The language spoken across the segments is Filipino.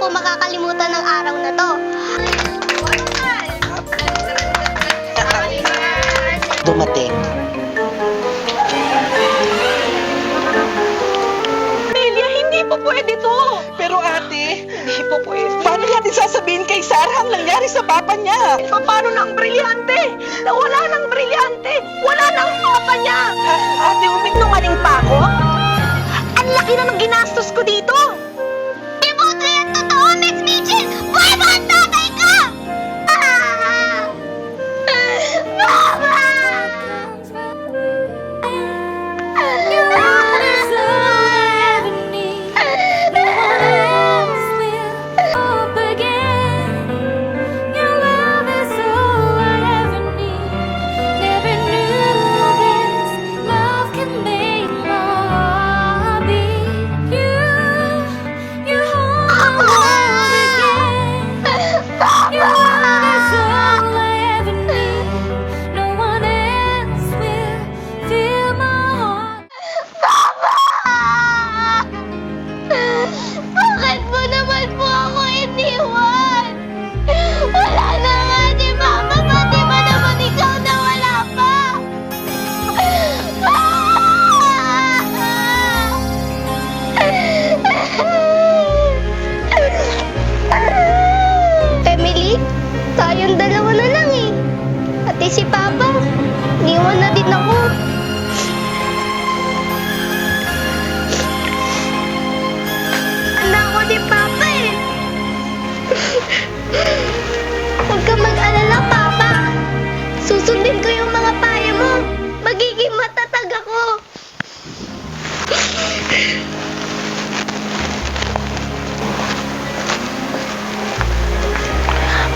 po makakalimutan ng araw na to. Dumating. Amelia, hindi po pwede to. Pero ate, Hindi po pwede. paano natin sasabihin kay Sarah ang nangyari sa papa niya? Pa- Paano ng brilyante? Nawala ng brilyante. Wala nang papa niya. Ate, umig Nungaling pa ako? Ang laki na ng ginastos ko dito.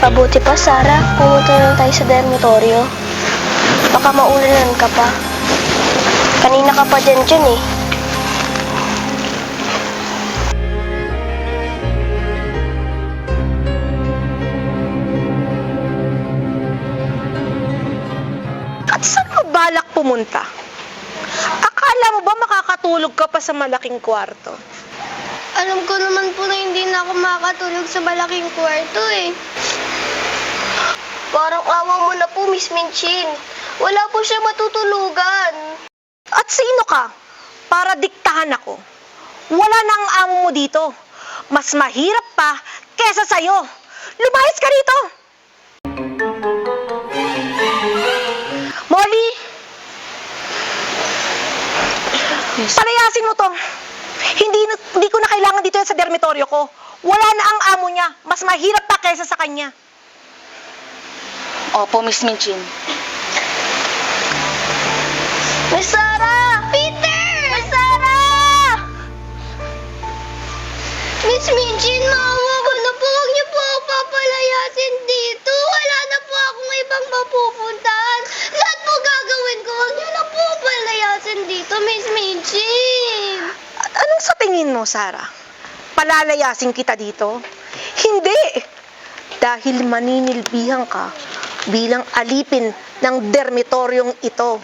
Mabuti pa, Sarah, pumunta lang tayo sa dormitoryo. Baka maulanan ka pa. Kanina ka pa dyan dyan eh. At saan mo balak pumunta? Akala mo ba makakatulog ka pa sa malaking kwarto? Alam ko naman po na hindi na ako makakatulog sa malaking kwarto eh. Parang awa mo na po, Miss Minchin. Wala po siya matutulugan. At sino ka? Para diktahan ako. Wala na ang amo mo dito. Mas mahirap pa kesa sa'yo. Lumayas ka rito! Palayasin mo to. Hindi, na- hindi ko na kailangan dito yan sa dormitoryo ko. Wala na ang amo niya. Mas mahirap pa kesa sa kanya. Opo, Miss Minchin. Miss Sarah? Palalayasin kita dito? Hindi! Dahil maninilbihan ka bilang alipin ng dermitoryong ito.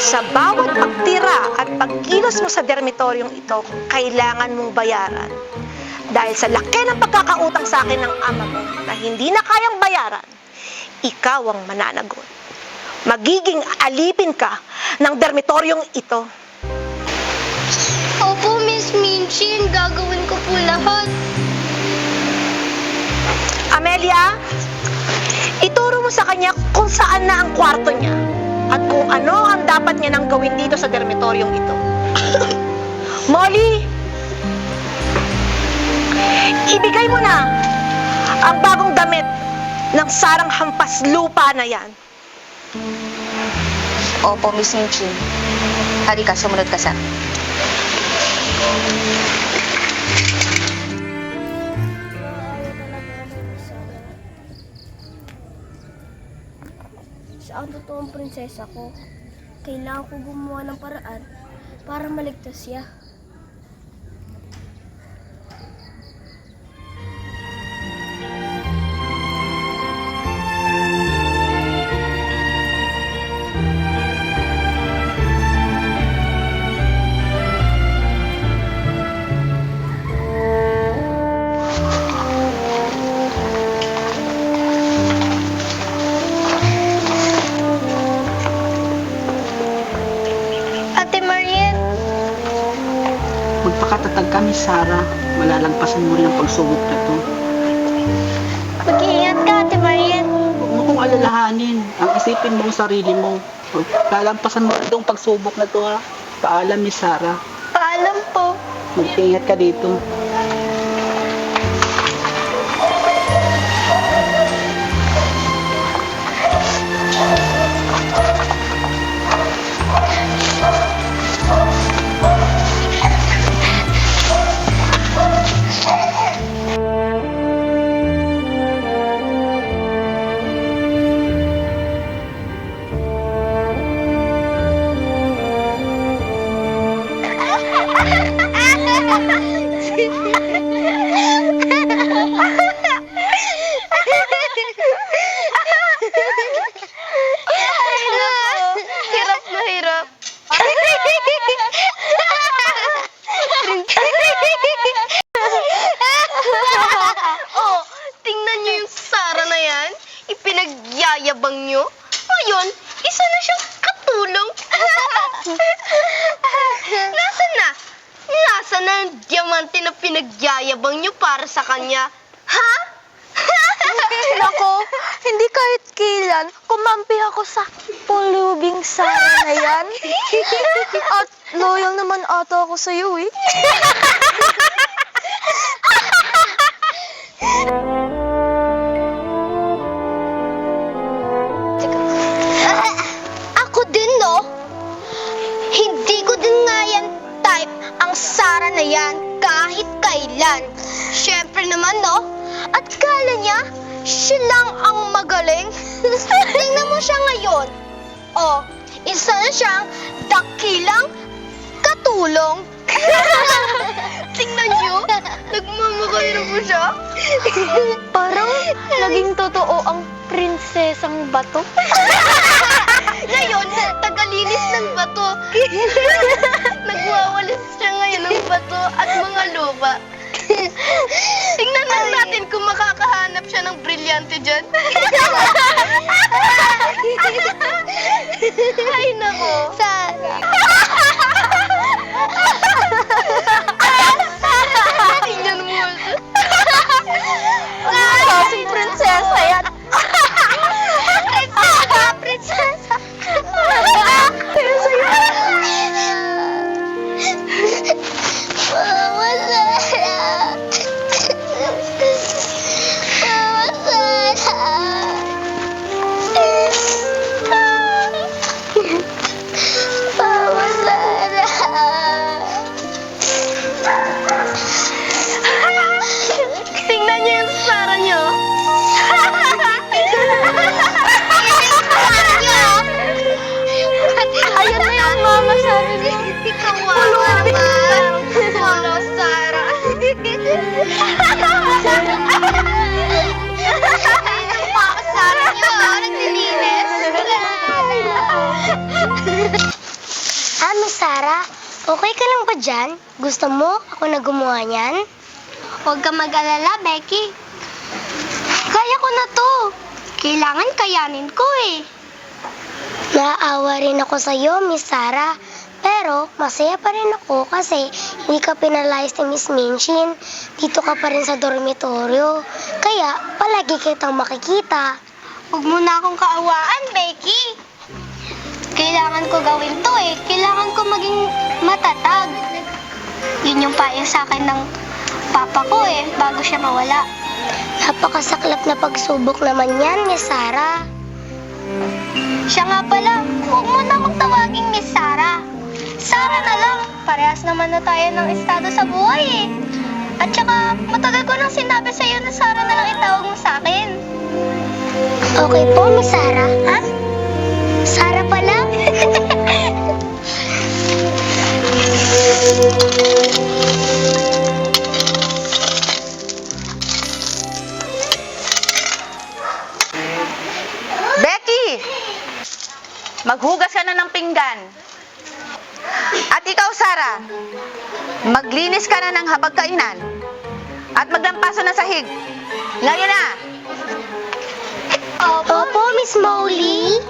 Sa bawat pagtira at pagkilos mo sa dermitoryong ito, kailangan mong bayaran. Dahil sa laki ng pagkakautang sa akin ng ama mo na hindi na kayang bayaran, ikaw ang mananagot. Magiging alipin ka ng dermitoryong ito. Minchin. Gagawin ko po lahat. Amelia, ituro mo sa kanya kung saan na ang kwarto niya at kung ano ang dapat niya nang gawin dito sa dormitoryong ito. Molly! Ibigay mo na ang bagong damit ng sarang hampas lupa na yan. Opo, Miss Minchin. Halika, sumunod ka sa... Siya ang totoong prinsesa ko. Kailangan ko gumawa ng paraan para maligtas siya. Malalagpasan mo rin ang pagsubok na to. Mag-iingat ka, Ate Marian. Huwag mo kong alalahanin. Ang isipin mo ang sarili mo. Lalampasan mo rin itong pagsubok na to ha. Paalam, Miss Sarah. Paalam po. Mag-ingat ka dito. Diamante na pinagyayabang niyo para sa kanya? Ha? Nako, hindi kahit kailan kumampi ako sa pulubing Sara na yan. At loyal naman ata ako sa iyo eh. ang Sara na yan kahit kailan. Siyempre naman, no? At kala niya, siya lang ang magaling. Tingnan mo siya ngayon. Oh, isa na siyang dakilang katulong. Tingnan niyo, nagmamakay na po siya. Parang naging totoo ang prinsesang bato. Ngayon, tagalinis ng bato. At mga lupa. Tingnan lang natin kung makakahanap siya ng brilyante dyan. Ay, nako. Sara. Kawawa naman. Mama Sara. Ang Mama Sara niyo, naglilinis. Ah, Miss Sarah, okay ka lang ba dyan? Gusto mo ako na gumawa niyan? Huwag ka mag-alala, Becky. Kaya ko na to. Kailangan kayanin ko eh. Naaawa rin ako sa iyo, Miss Sarah. Pero masaya pa rin ako kasi hindi ka pinalayas ni Miss Minchin. Dito ka pa rin sa dormitoryo. Kaya palagi kitang makikita. Huwag mo na akong kaawaan, Becky. Kailangan ko gawin to eh. Kailangan ko maging matatag. Yun yung payo sa akin ng papa ko eh, bago siya mawala. Napakasaklap na pagsubok naman yan, Miss Sarah. Siya nga pala, huwag mo na akong tawaging Miss Sarah. Sarah na lang. Parehas naman na tayo ng estado sa buhay eh. At saka, matagal ko nang sinabi sa iyo na Sarah na lang itawag mo sa akin. Okay po, Miss Sarah. Ha? Sarah pa lang? Becky! Maghugas ka na ng pinggan. At ikaw, Sara, maglinis ka na ng hapagkainan. At maglampaso ng sahig. Ngayon na! Opo, Miss Molly.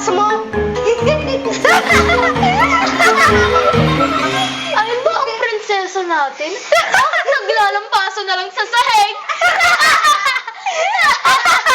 taas mo. Ayun ba ang prinsesa natin? Bakit naglalampaso na lang sa sahig?